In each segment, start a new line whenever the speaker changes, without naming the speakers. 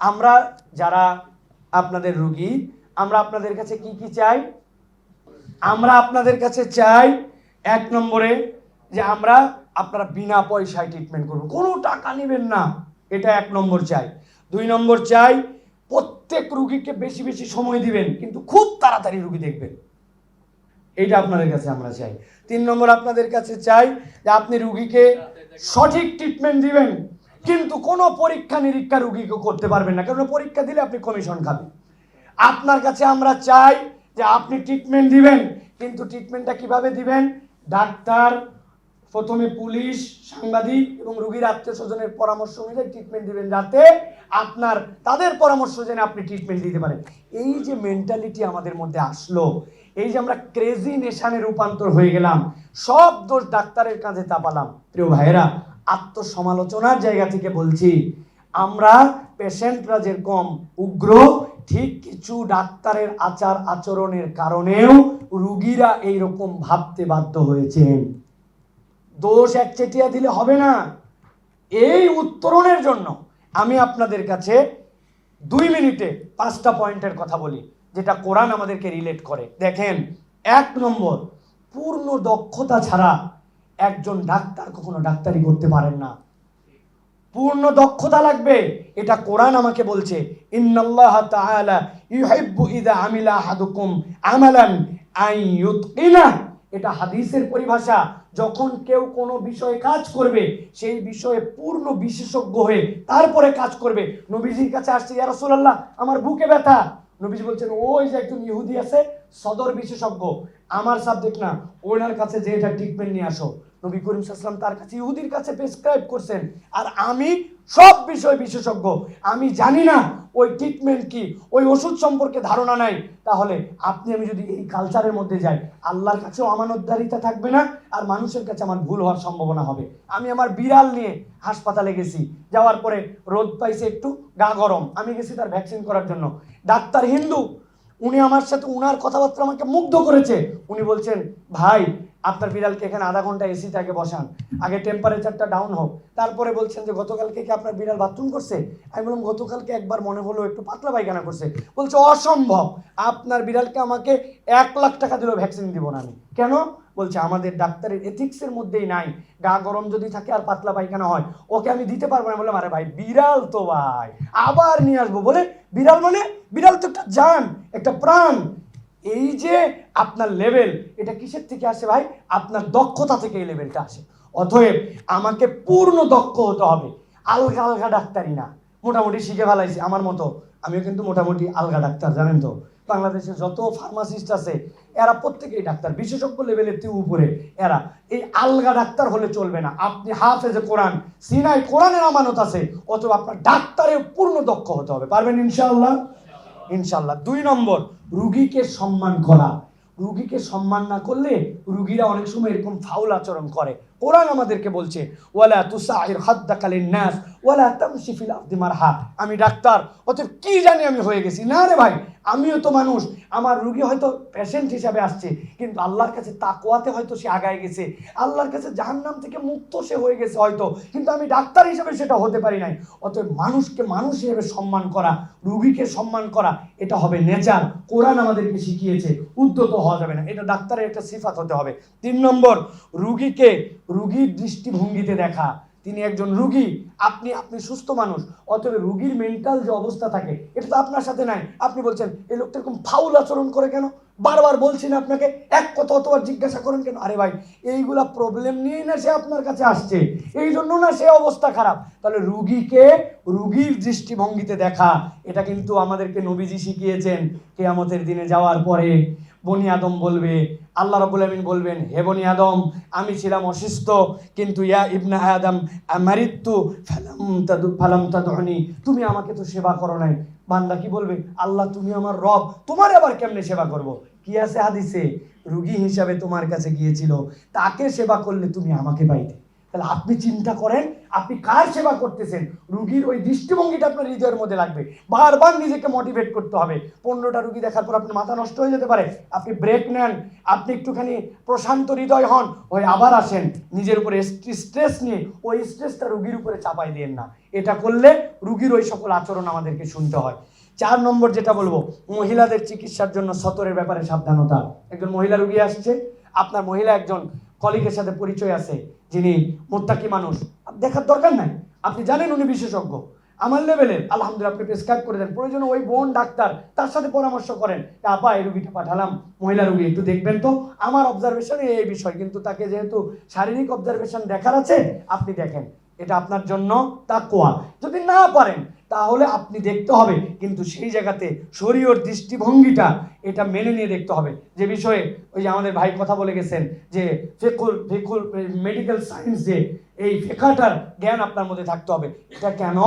আমরা যারা আপনাদের রুগী, আমরা আপনাদের কাছে কি কি চাই? আমরা আপনাদের কাছে চাই এক নম্বরে যে আমরা আপনারা বিনা পয়সায় ট্রিটমেন্ট করব। কোনো টাকা নেবেন না, এটা এক নম্বর চাই। দুই নম্বর চাই, প্রত্যেক রুগীকে বেশি বেশি সময় দিবেন, কিন্তু খুব তাড়াতাড়ি রুগী দেখবেন। এইটা আপনাদের কাছে আমরা চাই। তিন নম্বর আপনাদের কাছে চাই যে আপনি রুগীকে সঠিক ট্রিটমেন্ট দিবেন। কিন্তু কোনো পরীক্ষা নিরীক্ষা রুগীকে করতে পারবেন না। কারণ পরীক্ষা দিলে আপনি কমিশন খাবেন। আপনার কাছে আমরা চাই যে আপনি ট্রিটমেন্ট দিবেন, কিন্তু ট্রিটমেন্টটা কীভাবে দিবেন? ডাক্তার, প্রথমে পুলিশ, সাংবাদিক এবং রুগীর আত্মীয় স্বজনের পরামর্শ অনুযায়ী ট্রিটমেন্ট দিবেন যাতে আপনার, তাদের পরামর্শ জেনে আপনি ট্রিটমেন্ট দিতে পারেন। এই যে মেন্টালিটি আমাদের মধ্যে আসলো, এই যে আমরা ক্রেজি নেশানে রূপান্তর হয়ে গেলাম, সব দোষ ডাক্তারের কাঁধে চাপালাম। প্রিয় ভাইয়েরা আত্মসমালোচনার জায়গা থেকে বলছি, আমরা পেশেন্টরা যেরকম উগ্র, ঠিক কিছু ডাক্তারের আচার আচরণের কারণেও রুগীরা এইরকম ভাবতে বাধ্য হয়েছেন দোষ একচেটিয়া দিলে হবে না। এই উত্তরণের জন্য আমি আপনাদের কাছে দুই মিনিটে পাঁচটা পয়েন্টের কথা বলি, যেটা কোরআন আমাদেরকে রিলেট করে। দেখেন, এক নম্বর, পূর্ণ দক্ষতা ছাড়া একজন ডাক্তার কখনো ডাক্তারি করতে পারেন না। পূর্ণ দক্ষতা লাগবে, এটা কোরআন আমাকে বলছে। আমিলা এটা হাদিসের পরিভাষা, যখন কেউ কোনো বিষয়ে কাজ করবে, সেই বিষয়ে পূর্ণ বিশেষজ্ঞ হয়ে তারপরে কাজ করবে। নবীজির কাছে আসছে, ইয়া রাসূলুল্লাহ, আমার বুকে ব্যথা। নবীজি বলছেন, ওই যে একজন ইহুদি আছে সদর বিশেষজ্ঞ, আমার সাবজেক্ট না, ওনার কাছে যে এটা ট্রিটমেন্ট নিয়ে আসো। নবী করিম সাল্লাম তার কাছে ইহুদির কাছে প্রেসক্রাইব করছেন। আর আমি সব বিষয় বিশেষজ্ঞ। আমি জানি না ওই ট্রিটমেন্ট কি, ওই ওষুধ সম্পর্কে ধারণা নাই। তাহলে আপনি, আমি যদি এই কালচারের মধ্যে যাই, আল্লাহর কাছেও আমানতদারিতা থাকবে না, আর মানুষের কাছে আমার ভুল হওয়ার সম্ভাবনা হবে। আমি আমার বিড়াল নিয়ে হাসপাতালে গেছি। যাওয়ার পরে রোদ পাইছে একটু গা গরম। আমি গেছি তার ভ্যাকসিন করার জন্য। ডাক্তার হিন্দু উনি আমার সাথে উনার কথাবার্তা আমাকে মুগ্ধ করেছে। উনি বলছেন, ভাই, আপনার বিড়ালকে এখানে আধা ঘণ্টা এসি থাকে বসান। আগে টেম্পারেচারটা ডাউন হোক। তারপরে বলছেন যে, গতকালকে কি আপনার বিড়াল বাথরুম করছে? আমি বললাম, গতকালকে একবার মনে হলো একটু পাতলা পায়খানা করছে। বলছে, অসম্ভব! আপনার বিড়ালকে আমাকে এক লাখ টাকা দিলেও ভ্যাকসিন দিব না আমি। কেন? বলছে, আমাদের ডাক্তারের এথিক্সের মধ্যেই নাই। গা গরম যদি থাকে আর পাতলা পায়খানা হয়, ওকে আমি দিতে পারব না। বললাম, আরে ভাই, বিড়াল তো ভাই। আবার নিয়ে আসব। বলে, বিড়াল মানে বিড়াল তো একটা জান, একটা প্রাণ। এই যে আপনার লেভেল এটা কিসের থেকে আসে ভাই? আপনার দক্ষতা থেকে এই লেভেলটা আসে। অতএব আমাকে পূর্ণ দক্ষ হতে হবে। আলগা আলগা ডাক্তারি না। মোটামুটি শিখে ফেলাইছি আমার মতো। আমিও কিন্তু মোটামুটি আলগা ডাক্তার, জানেন তো? বাংলাদেশে যত ফার্মাসিস্ট আছে, এরা প্রত্যেকেই ডাক্তার। বিশেষজ্ঞ লেভেলের থেকে উপরে এরা। এই আলগা ডাক্তার হলে চলবে না। আপনি হাফেজে কোরআন সিনাই কোরআনের আমানত আছে, অথবা আপনার ডাক্তারের পূর্ণ দক্ষ হতে হবে। পারবেন ইনশাআল্লাহ? ইনশাল্লাহ দুই নম্বর, রুগীকে সম্মান করা। রুগীকে সম্মান না করলে রুগীরা অনেক সময় এরকম ফাউল আচরণ করে। কোরআন আমাদেরকে বলছে, ওয়ালা তুসাহির হাদ্দাকালিন নাস ওয়ালা তামশি ফিল আরদি মারহা। আমি ডাক্তার, অতএব কি জানি আমি হয়ে গেছি? না রে ভাই, আমিও তো মানুষ, আমার রুগী হয়তো পেশেন্ট হিসাবে আসছে, কিন্তু আল্লাহর কাছে তাকোয়াতে হয়তো সে আগায় গেছে, আল্লাহর কাছে জাহান্নাম থেকে মুক্ত সে হয়ে গেছে হয়তো, কিন্তু আমি ডাক্তার হিসাবে সেটা হতে পারি নাই। অতএব মানুষকে মানুষ হিসেবে সম্মান করা, রুগীকে সম্মান করা, এটা হবে নেচার। কোরআন আমাদেরকে শিখিয়েছে উদ্যত হওয়া যাবে না। এটা ডাক্তারের একটা সিফাত হতে হবে। তিন নম্বর, রুগীকে রুগীর দৃষ্টিভঙ্গিতে দেখা। তিনি একজন রুগী, আপনি আপনি সুস্থ মানুষ, অতএব রুগীর মেন্টাল যে অবস্থা থাকে, এটা তো আপনার সাথে নাই। আপনি বলছেন, এই লোকটা এরকম ফাউল আচরণ করে কেন? বারবার বলছি না আপনাকে, এক কথা অতবার জিজ্ঞাসা করেন কেন? আরে ভাই, এইগুলা প্রবলেম নিয়েই না সে আপনার কাছে আসছে। এই জন্য না সে অবস্থা খারাপ। তাহলে রুগীকে রুগীর দৃষ্টিভঙ্গিতে দেখা, এটা কিন্তু আমাদেরকে নবীজি শিখিয়েছেন কেয়ামতের দিনে যাওয়ার পরে। বনি আদম বলবে, আল্লাহ রবুল আমিন বলবেন, হে বনি আদম, আমি ছিলাম অসুস্থ, কিন্তু ইয়া ইবনা আদম মারিত্তু ফালাম তাদু, ফালাম তুমি আমাকে তো সেবা করো নাই। বান্দা কি বলবে? আল্লাহ, তুমি আমার রব, তোমার আবার কেমনে সেবা করব? কি আছে হাদিসে? রুগী হিসাবে তোমার কাছে গিয়েছিল, তাকে সেবা করলে তুমি আমাকে পাইতে। তাহলে আপনি চিন্তা করেন, আপনি কার সেবা করতেছেন? রুগীর ওই দৃষ্টিভঙ্গিটা আপনার হৃদয়ের মধ্যে লাগবে। বারবার নিজেকে মোটিভেট করতে হবে। পনেরোটা রুগী দেখার পর আপনার মাথা নষ্ট হয়ে যেতে পারে। আপনি ব্রেক নেন, আপনি একটুখানি প্রশান্ত হৃদয় হন ওই আবার আসেন। নিজের উপরে স্ট্রেস নিয়ে ওই স্ট্রেসটা রুগীর উপরে চাপাই দিয়েন না। এটা করলে রুগীর ওই সকল আচরণ আমাদেরকে শুনতে হয়। চার নম্বর যেটা বলব, মহিলাদের চিকিৎসার জন্য সতরের ব্যাপারে সাবধানতা। একজন মহিলা রুগী আসছে, আপনার মহিলা একজন কলিগের সাথে পরিচয় আছে, যিনি মোত্তাকি মানুষ। দেখার দরকার নাই। আপনি জানেন উনি বিশেষজ্ঞ। আমার লেভেলের আলহামদুলিল্লাহ, আপনি প্রেসক্রাইব করে দেন। প্রয়োজনে ওই বোন, ডাক্তার, তার সাথে পরামর্শ করেন। আপা, এই রুগীটা পাঠালাম। মহিলা রুগী, একটু দেখবেন তো। আমার অবজারভেশন এই বিষয়। কিন্তু তাকে যেহেতু শারীরিক অবজারভেশন দেখার আছে, আপনি দেখেন। এটা আপনার জন্য তাকোয়া যদি না পারেন, তাহলে আপনি দেখতে হবে। কিন্তু সেই জায়গাতে শরীয়র দৃষ্টিভঙ্গিটা এটা মেনে নিয়ে দেখতে হবে। যে বিষয়ে ওই যে আমাদের ভাই কথা বলে গেছেন, যে ফেকুল ফেকুল মেডিকেল সায়েন্স যে এই ফেকাটার জ্ঞান আপনার মধ্যে থাকতে হবে। এটা কেন?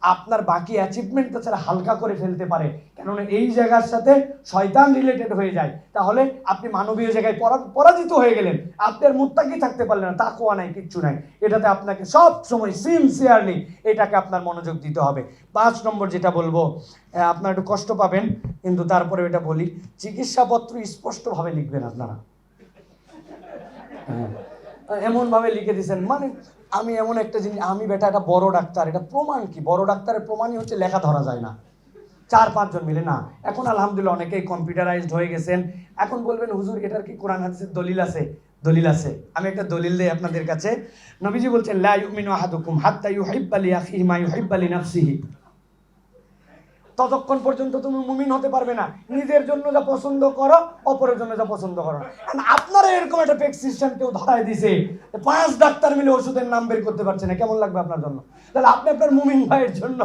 আপনার বাকি অ্যাচিভমেন্ট তাছাড়া হালকা করে ফেলতে পারে। কেননা এই জায়গার সাথে শয়তান রিলেটেড হয়ে যায়। তাহলে আপনি মানবীয় জায়গায় পরা- পরাজিত হয়ে গেলেন। আপনার মুত্তাকি থাকতে পারলেন না তাকুয়া নাই, কিচ্ছু নাই। এটাতে আপনাকে সব সময় সিনসিয়ারলি এটাকে আপনার মনোযোগ দিতে হবে। পাঁচ নম্বর যেটা বলব আপনার একটু কষ্ট পাবেন, কিন্তু তারপরে এটা বলি। চিকিৎসাপত্র স্পষ্টভাবে লিখবেন আপনারা। হ্যাঁ। এমনভাবে লিখে দিয়েছেন। মানে আমি এমন একটা জিনিস, আমি বেটা একটা বড় ডাক্তার, এটা প্রমাণ কি? বড় ডাক্তারের প্রমাণই হচ্ছে লেখা ধরা যায় না। চার, পাঁচজন মিলে না। এখন আলহামদুলিল্লাহ অনেকেই কম্পিউটারাইজড হয়ে গেছেন। এখন বলবেন, হুজুর, এটার কি কোরআন, হাদিসের দলিল আছে? দলিল আছে। আমি একটা দলিল দেই আপনাদের কাছে। নবীজি বলছেন, লা ইউমিনু আহাদুকুম হাত্তা ইউহিব্বা লি আখিহি মা ইউহিব্বা লি নাফসিহি। ততক্ষণ পর্যন্ত তুমি মুমিন হতে পারবে না। নিজের জন্য যা পছন্দ করো, অপরের জন্য যা পছন্দ করো। আপনারা এরকম একটা প্রেসক্রিপশন কেউ ধরায় দিছে পাঁচ ডাক্তার মিলে ওষুধের নাম বের করতে পারছে না। কেমন লাগবে আপনার জন্য? তাহলে আপনি আপনার মুমিন ভাইয়ের জন্য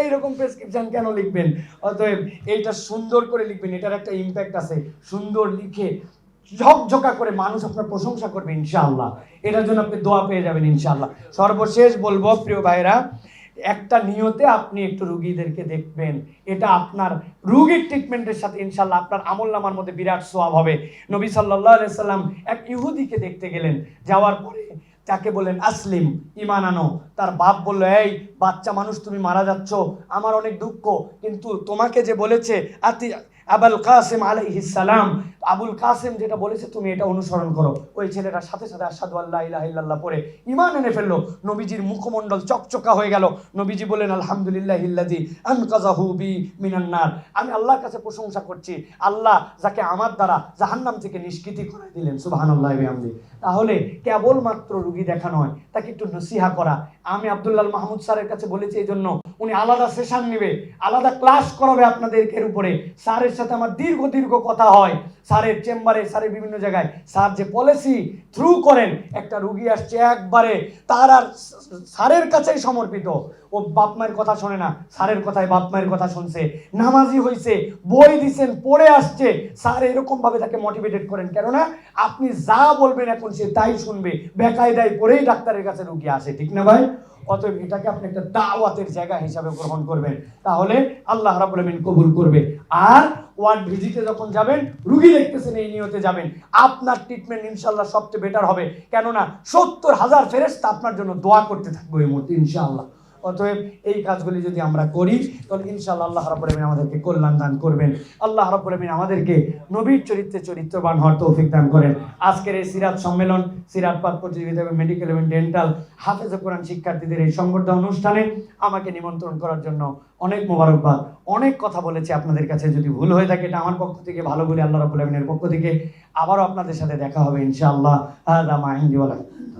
এইরকম প্রেসক্রিপশন কেন লিখবেন? অতএব এইটা সুন্দর করে লিখবেন। এটার একটা ইম্প্যাক্ট আছে। সুন্দর লিখে ঝকঝকা করে মানুষ আপনার প্রশংসা করবে, ইনশাআল্লাহ। এটার জন্য আপনি দোয়া পেয়ে যাবেন, ইনশাআল্লাহ। সর্বশেষ বলব, প্রিয় ভাইরা একটা নিয়তে আপনি একটু রুগীদেরকে দেখবেন। এটা আপনার রুগীর ট্রিটমেন্টের সাথে ইনশাল্লাহ আপনার আমল নামার মধ্যে বিরাট সোয়াব হবে। নবী সাল্লাহ সাল্লাম এক ইহুদিকে দেখতে গেলেন। যাওয়ার পরে তাকে বললেন, আসলিম ইমান আনো। তার বাপ বলল, এই বাচ্চা মানুষ, তুমি মারা যাচ্ছ। আমার অনেক দুঃখ, কিন্তু তোমাকে যে বলেছে, আতি আবুল কাসেম সালাম। আবুল কাসেম যেটা বলেছে, তুমি এটা অনুসরণ করো। ওই ছেলেটার সাথে সাথে আসাদু আল্লাহ ইল্লাল্লাহ পরে ইমান এনে ফেলল। নবীজির মুখমণ্ডল চকচকা হয়ে গেল। নবীজি বলেন আলহামদুলিল্লাহ বি মিনান্নার আমি আল্লাহর কাছে প্রশংসা করছি। আল্লাহ যাকে আমার দ্বারা জাহান্নাম থেকে নিষ্কৃতি করে দিলেন, সুবহানাল্লাহি বিহামদি তাহলে কেবলমাত্র রুগী দেখা নয়, তাকে একটু নসিহা করা। আমি আব্দুল্লাহ মাহমুদ স্যারের কাছে বলেছি এই জন্য উনি আলাদা সেশন নেবে, আলাদা ক্লাস করাবে আপনাদেরকে এর উপরে। স্যারের সাথে আমার দীর্ঘ দীর্ঘ কথা হয়। স্যারের চেম্বারে, স্যারের বিভিন্ন জায়গায়। স্যার যে পলিসি থ্রু করেন, একটা রুগী আসছে একবারে, তার আর স্যারের কাছেই সমর্পিত। ও বাপ মায়ের কথা শোনে না, স্যারের কথায় বাপ মায়ের কথা শুনছে। নামাজি হয়েছে বই দিছেন, পড়ে আসছে। স্যার এরকম ভাবে তাকে মোটিভেটেড করেন। কেননা, আপনি যা বলবেন এখন সে তাই শুনবে। বেকায়দায় পড়েই ডাক্তারের কাছে রুগী আসে, ঠিক না ভাই? অতএব এটাকে আপনি একটা দাওয়াতের জায়গা হিসাবে গ্রহণ করবেন। তাহলে আল্লাহ রাবুল কবুল করবে। আর ওয়ার্ড ভিজিটে যখন যাবেন, রুগী দেখতেছেন এই নিয়তে যাবেন। আপনার ট্রিটমেন্ট ইনশাল্লাহ সবচেয়ে বেটার হবে। কেননা সত্তর হাজার ফেরেস্তা আপনার জন্য দোয়া করতে থাকবে এই মুহূর্তে, ইনশাআল্লাহ। অতএব এই কাজগুলি যদি আমরা করি, তাহলে ইনশাআল্লাহ আল্লাহ রাব্বুল আলামিন আমাদেরকে কল্যাণ দান করবেন। আল্লাহ রাব্বুল আলামিন আমাদেরকে নবীর চরিত্রে চরিত্রবান হওয়ার তৌফিক দান করেন। আজকের এই সিরাত সম্মেলন, সিরাত পাঠ প্রতিযোগিতা এবং মেডিকেল এবং ডেন্টাল হাফেজ কোরআন শিক্ষার্থীদের এই সংবর্ধনা অনুষ্ঠানে আমাকে নিমন্ত্রণ করার জন্য অনেক মোবারকবাদ। অনেক কথা বলেছি আপনাদের কাছে, যদি ভুল হয়ে থাকে এটা আমার পক্ষ থেকে ভালো বলে আল্লাহ রাব্বুল আলামিনের পক্ষ থেকে আবারও আপনাদের সাথে দেখা হবে ইনশাআল্লাহ। হাদা মা ইনদি ওয়া লাকুম।